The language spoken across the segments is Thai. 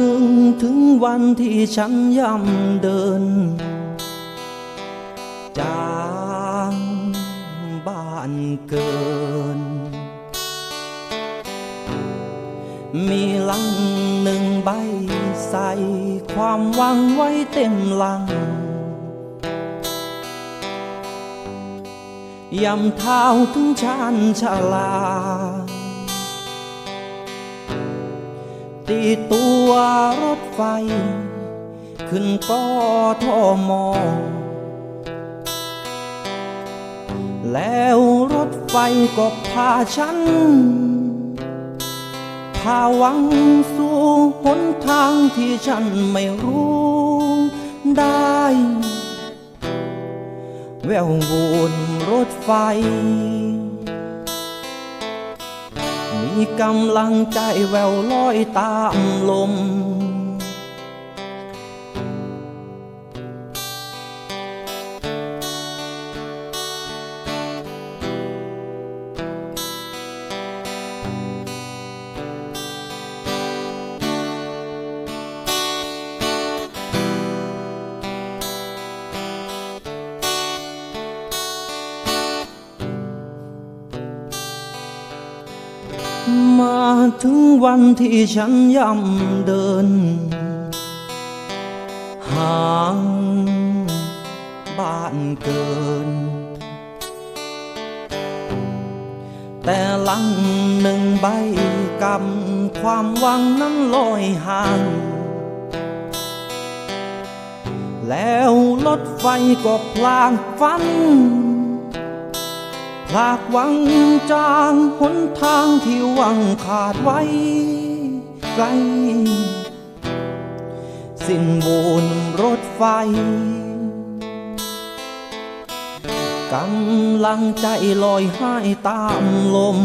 นึงถึงวันที่ฉันย่ำเดิน จากบ้านเกิน มีลังหนึ่งใบใส่ความหวังไว้เต็มหลังยำเท้าถึงชานชาลา ตีตัวรถไฟ ขึ้นกอทอมอ แล้วรถไฟก็พาฉัน พาวังสู่หนทางที่ฉันไม่รู้ได้ แวววนรถไฟ กำลังใจแววลอยตามลม ถึงวันที่ฉันย่ำเดิน ห่างบ้านเกิน แต่ลังหนึ่งใบกำความหวังนั้นลอยห่าง แล้วรถไฟก็พลางฟัน ลากหวังจางหนทางที่หวังขาดไว้ไกล สิ้นโวนรถไฟกำลังใจลอยหายตามลม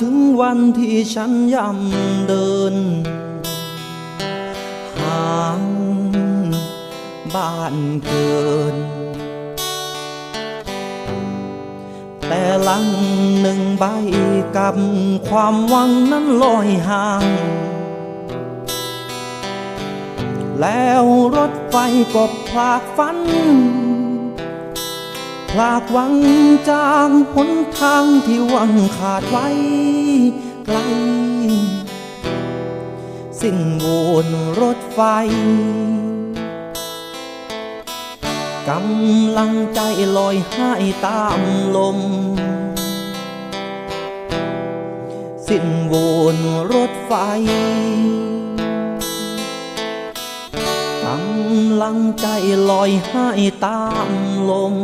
ถึงวันที่ฉันย่ำเดิน ห่างบ้านเกิน แต่หลังหนึ่งใบกับความหวังนั้นลอยห่าง แล้วรถไฟก็พลากฟัน ลากวังจางหนทางที่วังขาดไว้ไกล สิ้นโวนรถไฟกำลังใจลอยหายตามลม สิ้นโวนรถไฟ กำลังใจลอยหายตามลม